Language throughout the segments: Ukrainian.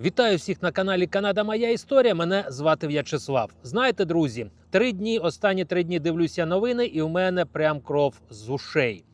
Вітаю всіх на каналі Канада Моя Історія. Мене звати В'ячеслав. Знаєте, друзі, три дні, останні три дні дивлюся новини, і у мене прям кров з ушей.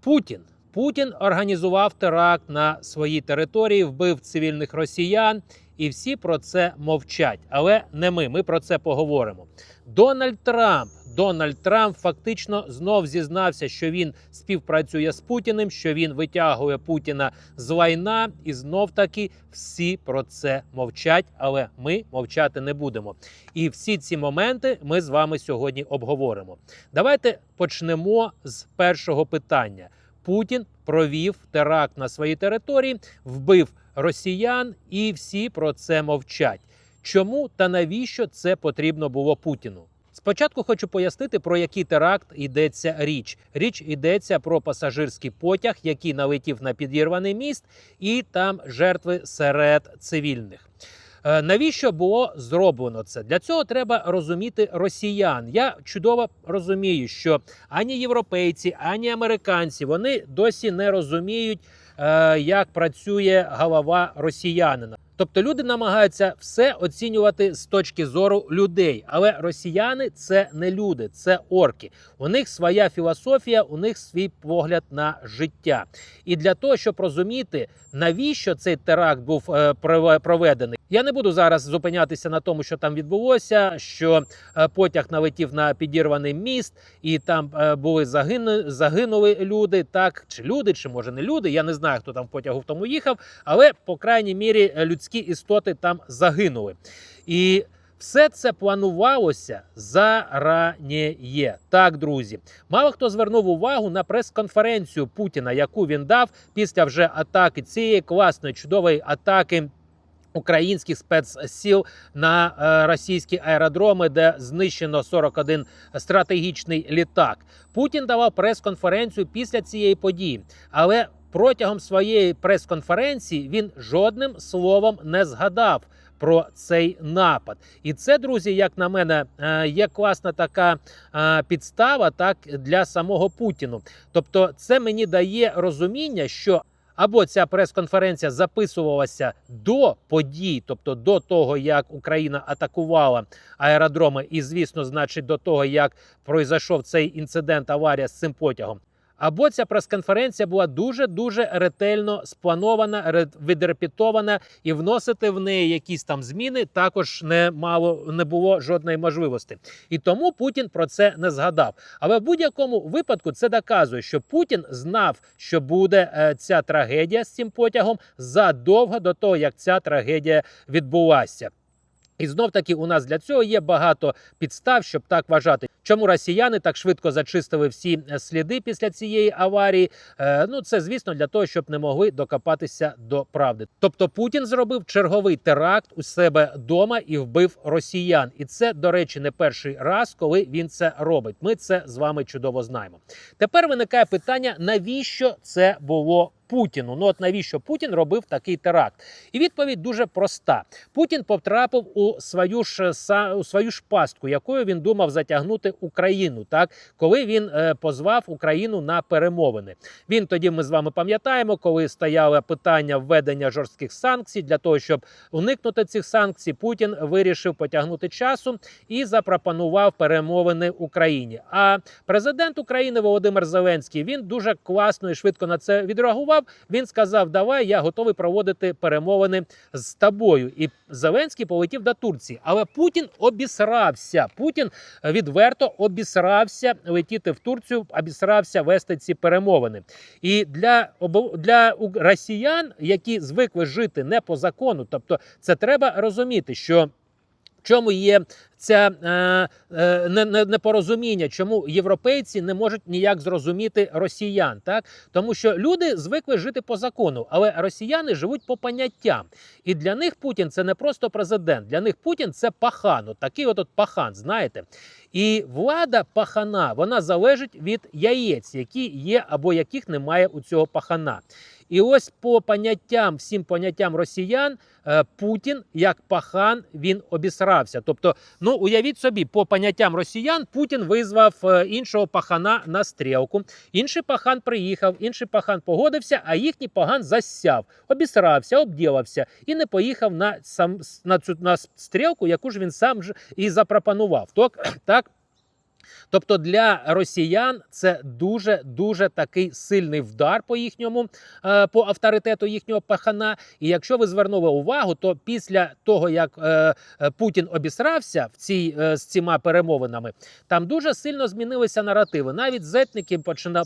Путін. Путін організував теракт на своїй території, вбив цивільних росіян, і всі про це мовчать. Але не ми. Ми про це поговоримо. Дональд Трамп. Дональд Трамп фактично знов зізнався, що він співпрацює з Путіним, що він витягує Путіна з лайна, і знов таки всі про це мовчать, але ми мовчати не будемо. І всі ці моменти ми з вами сьогодні обговоримо. Давайте почнемо з першого питання. Путін провів теракт на своїй території, вбив росіян, і всі про це мовчать. Чому та навіщо це потрібно було Путіну? Спочатку хочу пояснити, про який теракт йдеться річ. Річ йдеться про пасажирський потяг, який налетів на підірваний міст, і там жертви серед цивільних. Е, Навіщо було зроблено це? Для цього треба розуміти росіян. Я чудово розумію, що ані європейці, ані американці вони досі не розуміють, як працює голова росіянина. Тобто люди намагаються все оцінювати з точки зору людей, але росіяни це не люди, це орки. У них своя філософія, у них свій погляд на життя. І для того, щоб розуміти, навіщо цей теракт був е, проведений, я не буду зараз зупинятися на тому, що там відбулося. Що е, потяг налетів на підірваний міст, і там е, були загину, загинули люди, так чи люди, чи може не люди. Я не знаю, хто там в потягу в тому їхав, але по крайній мірі людські істоти там загинули. І все це планувалося зараніє. Так, друзі, мало хто звернув увагу на прес-конференцію Путіна, яку він дав після вже атаки цієї класної чудової атаки. Українських спецсіл на е, російські аеродроми, де знищено 41 стратегічний літак. Путін давав прес-конференцію після цієї події, але протягом своєї прес-конференції він жодним словом не згадав про цей напад. І це, друзі, як на мене, е, є класна така е, підстава так для самого Путіну. Тобто, це мені дає розуміння, що або ця прес-конференція записувалася до подій, тобто до того, як Україна атакувала аеродроми, і звісно, значить, до того, як пройшов цей інцидент аварія з цим потягом. Або ця прес-конференція була дуже дуже ретельно спланована, ре- відрепетована, і вносити в неї якісь там зміни також не мало не було жодної можливості. І тому Путін про це не згадав. Але в будь-якому випадку це доказує, що Путін знав, що буде е, ця трагедія з цим потягом задовго до того, як ця трагедія відбулася. І знов таки у нас для цього є багато підстав, щоб так вважати. Чому росіяни так швидко зачистили всі е, сліди після цієї аварії? Е, ну це звісно для того, щоб не могли докопатися до правди. Тобто Путін зробив черговий теракт у себе вдома і вбив росіян. І це, до речі, не перший раз, коли він це робить. Ми це з вами чудово знаємо. Тепер виникає питання: навіщо це було Путіну? Ну от навіщо Путін робив такий теракт? І відповідь дуже проста: Путін потрапив у свою ж у свою ж пастку, якою він думав затягнути Україну, так коли він е, позвав Україну на перемовини. Він тоді ми з вами пам'ятаємо, коли стояло питання введення жорстких санкцій для того, щоб уникнути цих санкцій, Путін вирішив потягнути часу і запропонував перемовини Україні. А президент України Володимир Зеленський він дуже класно і швидко на це відреагував. Він сказав: Давай, я готовий проводити перемовини з тобою. І Зеленський полетів до Турції. Але Путін обісрався. Путін відверто обісрався летіти в Турцію, обісрався вести ці перемовини. І для для росіян, які звикли жити не по закону, тобто це треба розуміти, що. Чому є ця е, е, не- не- непорозуміння, чому європейці не можуть ніяк зрозуміти росіян, так тому що люди звикли жити по закону, але росіяни живуть по поняттям. І для них Путін це не просто президент. Для них Путін це пахан. От такий от, от пахан, знаєте. І влада пахана вона залежить від яєць, які є або яких немає у цього пахана. І ось по поняттям, всім поняттям росіян, е, Путін як пахан він обісрався. Тобто, ну уявіть собі, по поняттям росіян Путін визвав е, іншого пахана на стрілку. Інший пахан приїхав, інший пахан погодився, а їхній паган засяв, обісрався, обділився і не поїхав на сам на цю на стрілку, яку ж він сам ж і запропонував. Так, так Тобто для росіян це дуже дуже такий сильний вдар по їхньому е, по авторитету їхнього пахана. І якщо ви звернули увагу, то після того як е, е, Путін обісрався в цій з цими перемовинами, там дуже сильно змінилися наративи. Навіть зетники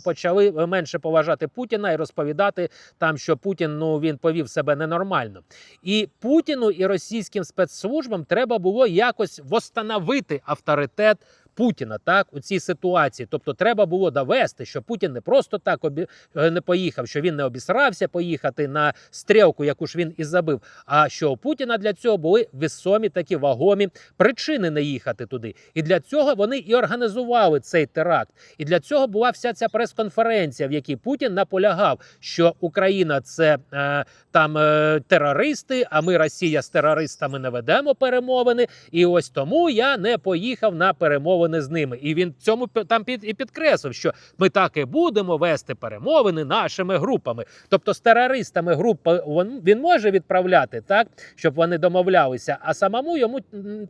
почали менше поважати Путіна і розповідати там, що Путін ну він повів себе ненормально. І Путіну і російським спецслужбам треба було якось восстановити авторитет. Путіна так у цій ситуації. Тобто, треба було довести, що Путін не просто так обі... е, не поїхав, що він не обісрався поїхати на стрілку, яку ж він і забив. А що у Путіна для цього були весомі такі вагомі причини не їхати туди. І для цього вони і організували цей теракт. І для цього була вся ця прес-конференція, в якій Путін наполягав, що Україна це е, там е, терористи, а ми Росія з терористами не ведемо перемовини. І ось тому я не поїхав на перемовини з ними. І він цьому там під і підкреслив, що ми так і будемо вести перемовини нашими групами. Тобто з терористами групи він, може відправляти так, щоб вони домовлялися, а самому йому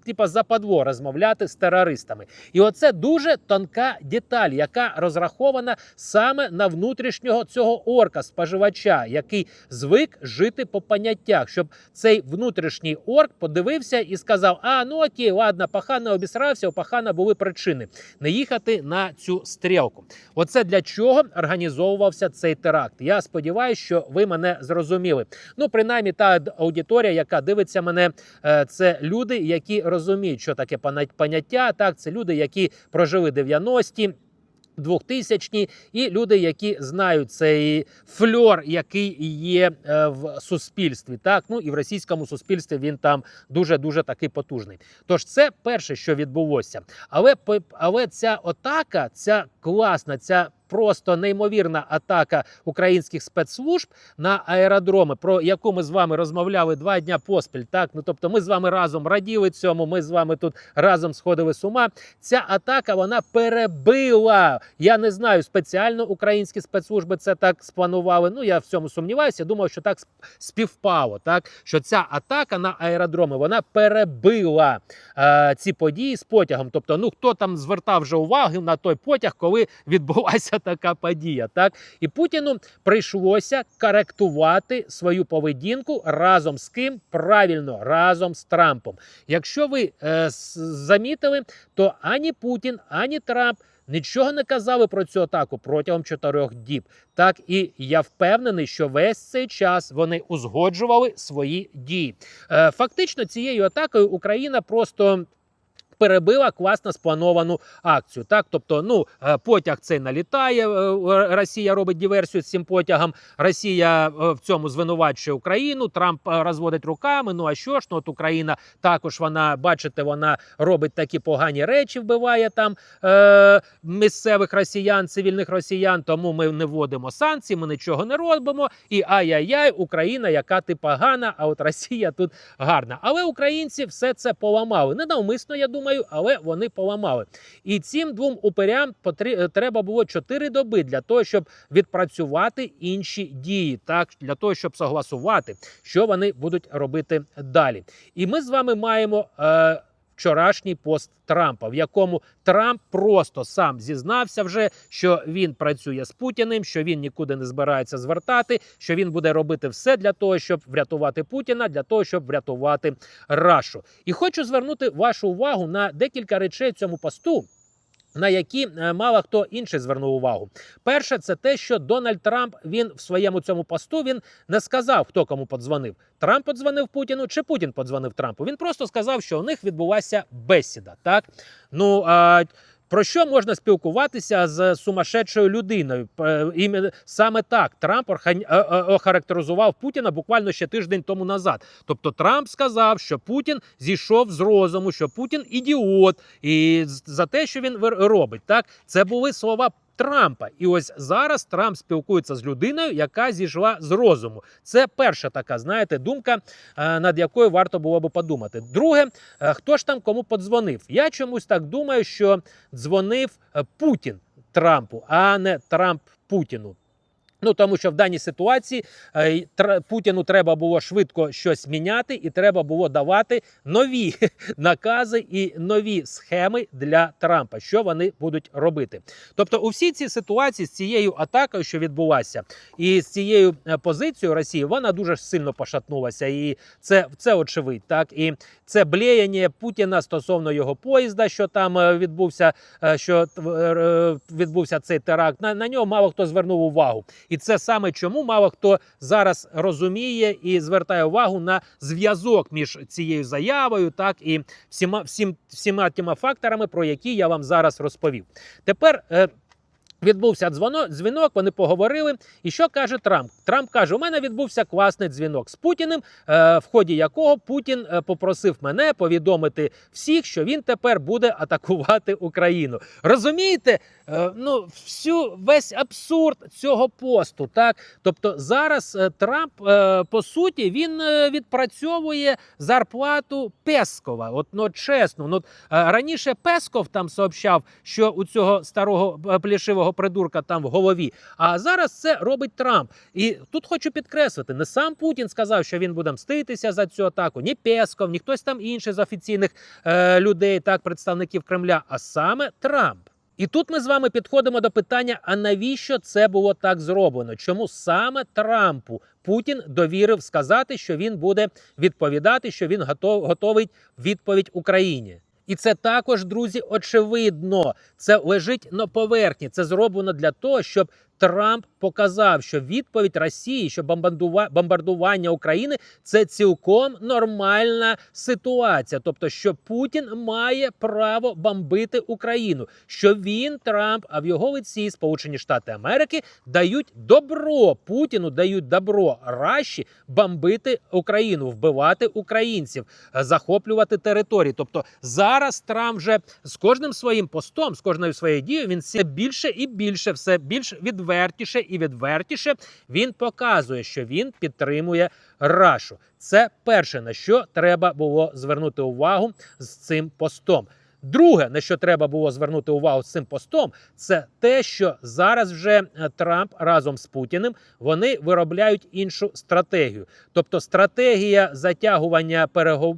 типа западло розмовляти з терористами. І оце дуже тонка деталь, яка розрахована саме на внутрішнього цього орка споживача, який звик жити по поняттях, щоб цей внутрішній орк подивився і сказав: А ну окей, ладно, пахана обісрався, у пахана були причини не їхати на цю стрілку. Оце для чого організовувався цей теракт. Я сподіваюся, що ви мене зрозуміли. Ну, принаймні, та аудиторія, яка дивиться мене, е, це люди, які розуміють, що таке поняття. Так, це люди, які прожили 90-ті. 2000-ні і люди, які знають цей фльор, який є е, в суспільстві. Так, ну і в російському суспільстві він там дуже дуже таки потужний. Тож це перше, що відбулося. Але але ця атака, ця класна, ця просто неймовірна атака українських спецслужб на аеродроми, про яку ми з вами розмовляли два дня поспіль. Так, ну тобто, ми з вами разом раділи цьому. Ми з вами тут разом сходили з ума. Ця атака вона перебила. Я не знаю, спеціально українські спецслужби це так спланували. Ну я в цьому сумніваюся. Думаю, що так співпало. Так що ця атака на аеродроми вона перебила е, ці події з потягом. Тобто, ну хто там звертав вже увагу на той потяг, коли відбулася така подія. Так і Путіну прийшлося коректувати свою поведінку разом з ким правильно разом з Трампом. Якщо ви е, замітили, то ані Путін, ані Трамп. Нічого не казали про цю атаку протягом чотирьох діб. Так і я впевнений, що весь цей час вони узгоджували свої дії. Е, фактично, цією атакою Україна просто. Перебила класно сплановану акцію. Так, тобто, ну е, потяг цей налітає. е, Росія робить диверсію з цим потягом. Росія е, в цьому звинувачує Україну. Трамп е, розводить руками. Ну а що ж? Ну от Україна також вона, бачите, вона робить такі погані речі, вбиває там е, місцевих росіян, цивільних росіян. Тому ми не вводимо санкції, ми нічого не робимо. І ай-яй-яй, Україна, яка ти погана, а от Росія тут гарна. Але українці все це поламали. Ненавмисно, я думаю, але вони поламали. І цим двом упирям потрі- треба було 4 доби для того, щоб відпрацювати інші дії, так для того, щоб согласувати, що вони будуть робити далі. І ми з вами маємо. Е, Вчорашній пост Трампа, в якому Трамп просто сам зізнався вже, що він працює з Путіним, що він нікуди не збирається звертати, що він буде робити все для того, щоб врятувати Путіна, для того, щоб врятувати Рашу. І хочу звернути вашу увагу на декілька речей в цьому посту. На які е, мало хто інший звернув увагу. Перше, це те, що Дональд Трамп він в своєму цьому посту він не сказав, хто кому подзвонив. Трамп подзвонив Путіну чи Путін подзвонив Трампу. Він просто сказав, що у них відбулася бесіда. Так ну а про що можна спілкуватися з сумасшедшою людиною? Е, Саме так Трамп е, е, охарактеризував Путіна буквально ще тиждень тому назад. Тобто Трамп сказав, що Путін зійшов з розуму, що Путін ідіот, і за те, що він робить, так це були слова Трампа. І ось зараз Трамп спілкується з людиною, яка зійшла з розуму. Це перша така, знаєте, думка, е, над якою варто було би подумати. Друге, е, хто ж там кому подзвонив? Я чомусь так думаю, що дзвонив е, Путін Трампу, а не Трамп Путіну. Ну тому що в даній ситуації е, Путіну треба було швидко щось міняти, і треба було давати нові накази і нові схеми для Трампа, що вони будуть робити. Тобто, у всій цій ситуації з цією атакою, що відбулася, і з цією е, позицією Росії, вона дуже сильно пошатнулася, і це, це очевидь. Так і це блеяння Путіна стосовно його поїзда, що там е, відбувся, що відбувся цей теракт. На, на нього мало хто звернув увагу. І це саме чому мало хто зараз розуміє і звертає увагу на зв'язок між цією заявою, так і всіма всім, всіма тими факторами, про які я вам зараз розповів. Тепер. Е, Відбувся дзвінок, вони поговорили. І що каже Трамп? Трамп каже: у мене відбувся класний дзвінок з Путіним, е, в ході якого Путін е, попросив мене повідомити всіх, що він тепер буде атакувати Україну. Розумієте? Е, ну, всю весь абсурд цього посту. Так, тобто зараз е, Трамп е, по суті він відпрацьовує зарплату Пескова. От ну чесно, ну раніше Песков там сообщав, що у цього старого плішивого придурка там в голові. А зараз це робить Трамп. І тут хочу підкреслити: не сам Путін сказав, що він буде мститися за цю атаку, ні Песков, ні хтось там інший з офіційних е, людей, так представників Кремля, а саме Трамп. І тут ми з вами підходимо до питання: а навіщо це було так зроблено? Чому саме Трампу Путін довірив сказати, що він буде відповідати, що він готов, готовий відповідь Україні? І це також, друзі, очевидно. Це лежить на поверхні. Це зроблено для того, щоб Трамп показав, що відповідь Росії, що бомбардува- бомбардування України це цілком нормальна ситуація. Тобто, що Путін має право бомбити Україну, що він Трамп, а в його лиці Сполучені Штати Америки дають добро Путіну, дають добро Раші бомбити Україну, вбивати українців, захоплювати території. Тобто зараз Трамп вже з кожним своїм постом, з кожною своєю дією, він все більше і більше, все більш відвертіше і відвертіше він показує, що він підтримує Рашу. Це перше на що треба було звернути увагу з цим постом. Друге, на що треба було звернути увагу з цим постом, це те, що зараз вже е, Трамп разом з Путіним вони виробляють іншу стратегію. Тобто стратегія затягування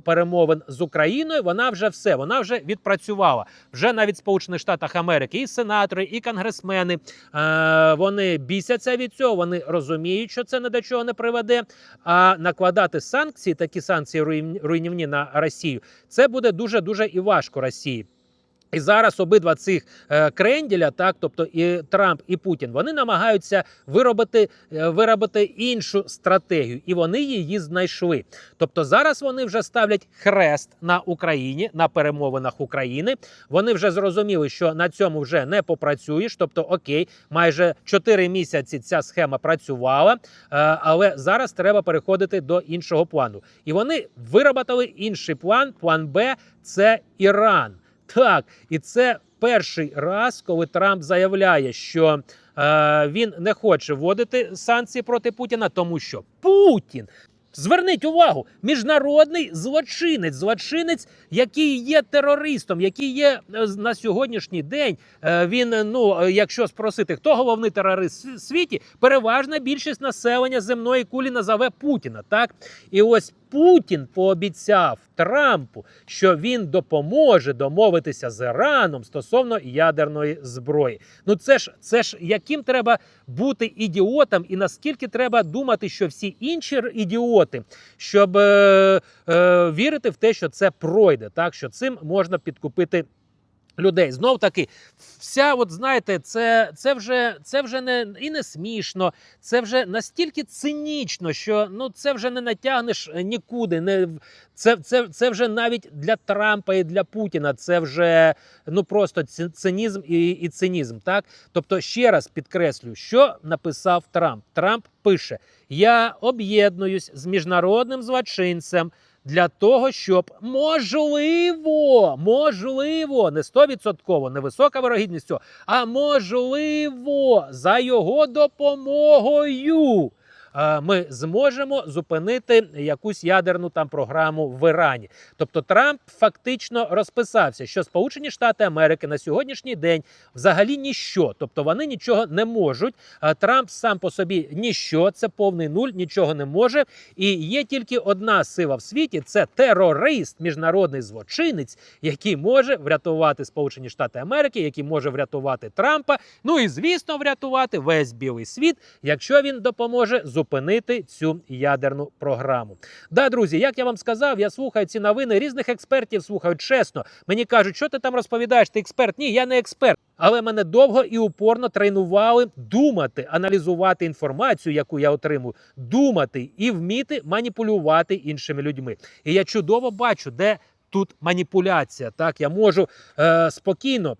перемовин з Україною, вона вже все, вона вже відпрацювала. Вже навіть Сполучених Штатах Америки і сенатори, і конгресмени е, вони бісяться від цього. Вони розуміють, що це ні до чого не приведе. А накладати санкції, такі санкції руйн- руйнівні на Росію, це буде дуже дуже і важко Росії. І зараз обидва цих е, кренділя, так, тобто і Трамп, і Путін, вони намагаються виробити, е, виробити іншу стратегію, і вони її знайшли. Тобто зараз вони вже ставлять хрест на Україні на перемовинах України. Вони вже зрозуміли, що на цьому вже не попрацюєш. Тобто, окей, майже 4 місяці ця схема працювала, е, але зараз треба переходити до іншого плану. І вони виробили інший план. План Б це Іран. Так, і це перший раз, коли Трамп заявляє, що е, він не хоче вводити санкції проти Путіна, тому що Путін. Зверніть увагу, міжнародний злочинець, злочинець, який є терористом, який є е, на сьогоднішній день. е, Він, ну якщо спросити, хто головний терорист в світі, переважна більшість населення земної кулі назове Путіна. Так і ось Путін пообіцяв Трампу, що він допоможе домовитися з Іраном стосовно ядерної зброї. Ну це ж це ж яким треба бути ідіотом, і наскільки треба думати, що всі інші ідіоти, щоб е, е, вірити в те, що це пройде, так що цим можна підкупити. Людей знов таки, вся, от знаєте, це, це вже це вже не і не смішно, це вже настільки цинічно, що ну це вже не натягнеш е, нікуди. Не це, це, це вже навіть для Трампа і для Путіна. Це вже ну просто цинізм і, і цинізм. Так, тобто, ще раз підкреслю, що написав Трамп. Трамп пише: Я об'єднуюсь з міжнародним злочинцем. Для того, щоб можливо, можливо, не 100%, не висока вирогідність, а можливо, за його допомогою. Е, Ми зможемо зупинити якусь ядерну там програму в Ірані. Тобто Трамп фактично розписався, що Сполучені Штати Америки на сьогоднішній день взагалі ніщо, тобто вони нічого не можуть. Трамп сам по собі ніщо, це повний нуль, нічого не може. І є тільки одна сила в світі: це терорист, міжнародний злочинець, який може врятувати Сполучені Штати Америки, який може врятувати Трампа. Ну і звісно, врятувати весь білий світ, якщо він допоможе зупинити цю ядерну програму. Да, друзі, як я вам сказав, я слухаю ці новини різних експертів. Слухаю чесно. Мені кажуть, що ти там розповідаєш? Ти експерт? Ні, я не експерт. Але мене довго і упорно тренували думати, аналізувати інформацію, яку я отримую, думати і вміти маніпулювати іншими людьми. І я чудово бачу, де тут маніпуляція. Так, я можу е, спокійно.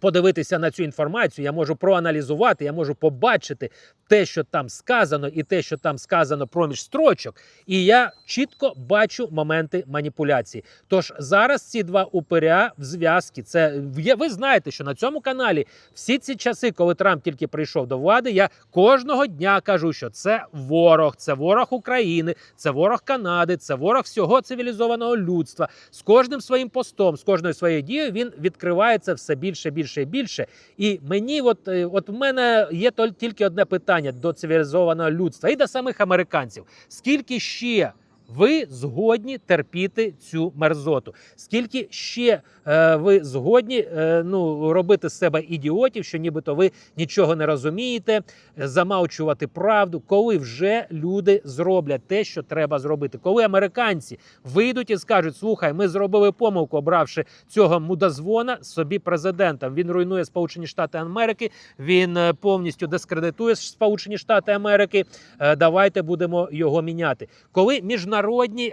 Подивитися на цю інформацію, я можу проаналізувати, я можу побачити те, що там сказано, і те, що там сказано проміж строчок. І я чітко бачу моменти маніпуляції. Тож зараз ці два упиря в зв'язки. Це ви знаєте, що на цьому каналі всі ці часи, коли Трамп тільки прийшов до влади, я кожного дня кажу, що це ворог, це ворог України, це ворог Канади, це ворог всього цивілізованого людства. З кожним своїм постом, з кожною своєю дією він відкривається все більше, більше і більше. І мені, от, е, от в мене є тільки одне питання до цивілізованого людства і до самих американців: скільки ще ви згодні терпіти цю мерзоту? Скільки ще е, ви згодні е, ну, робити з себе ідіотів, що нібито ви нічого не розумієте, е, замовчувати правду, коли вже люди зроблять те, що треба зробити, коли американці вийдуть і скажуть: слухай, ми зробили помилку, обравши цього мудозвона собі президентом. Він руйнує Сполучені Штати Америки, він е, повністю дискредитує Сполучені Штати Америки. Е, Давайте будемо його міняти. Коли міжнародні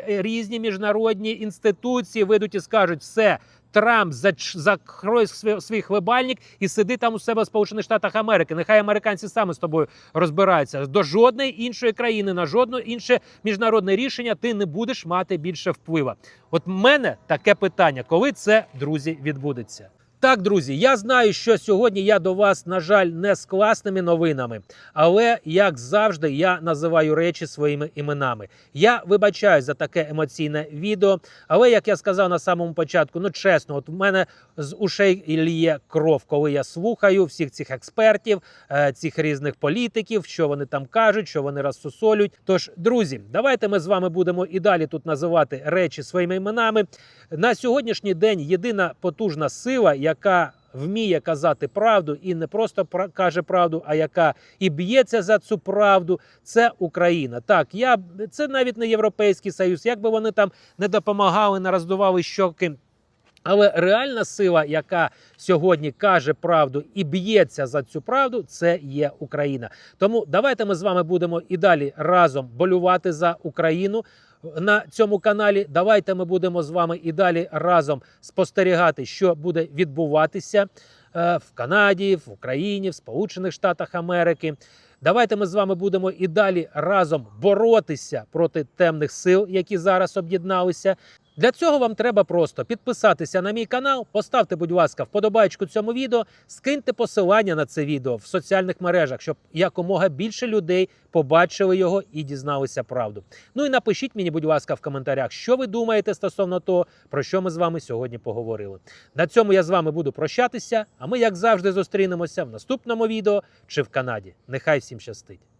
е, різні міжнародні інституції вийдуть і скажуть, все. Трамп закрой свій, хлебальник і сиди там у себе в Сполучених Штатах Америки. Нехай американці саме з тобою розбираються. До жодної іншої країни, на жодне інше міжнародне рішення ти не будеш мати більше впливу. От в мене таке питання, коли це, друзі, відбудеться. Так, друзі, я знаю, що сьогодні я до вас, на жаль, не з класними новинами, але як завжди, я називаю речі своїми іменами. Я вибачаюсь за таке емоційне відео, але як я сказав на самому початку, ну чесно, от в мене з ушей ліє кров, коли я слухаю всіх цих експертів, е, цих різних політиків, що вони там кажуть, що вони розсусолюють. Тож, друзі, давайте ми з вами будемо і далі тут називати речі своїми іменами. На сьогоднішній день єдина потужна сила, яка вміє казати правду і не просто каже правду, а яка і б'ється за цю правду, це Україна. Так, я це навіть не Європейський Союз. Як би вони там не допомагали, не роздували щоки. Але реальна сила, яка сьогодні каже правду і б'ється за цю правду, це є Україна. Тому давайте ми з вами будемо і далі разом болювати за Україну на цьому каналі. Давайте ми будемо з вами і далі разом спостерігати, що буде відбуватися е, в Канаді, в Україні, в Сполучених Штатах Америки. Давайте ми з вами будемо і далі разом боротися проти темних сил, які зараз об'єдналися. Для цього вам треба просто підписатися на мій канал, поставте, будь ласка, вподобайку цьому відео, скиньте посилання на це відео в соціальних мережах, щоб якомога більше людей побачили його і дізналися правду. Ну і напишіть мені, будь ласка, в коментарях, що ви думаєте стосовно того, про що ми з вами сьогодні поговорили. На цьому я з вами буду прощатися. А ми, як завжди, зустрінемося в наступному відео чи в Канаді. Нехай всім щастить!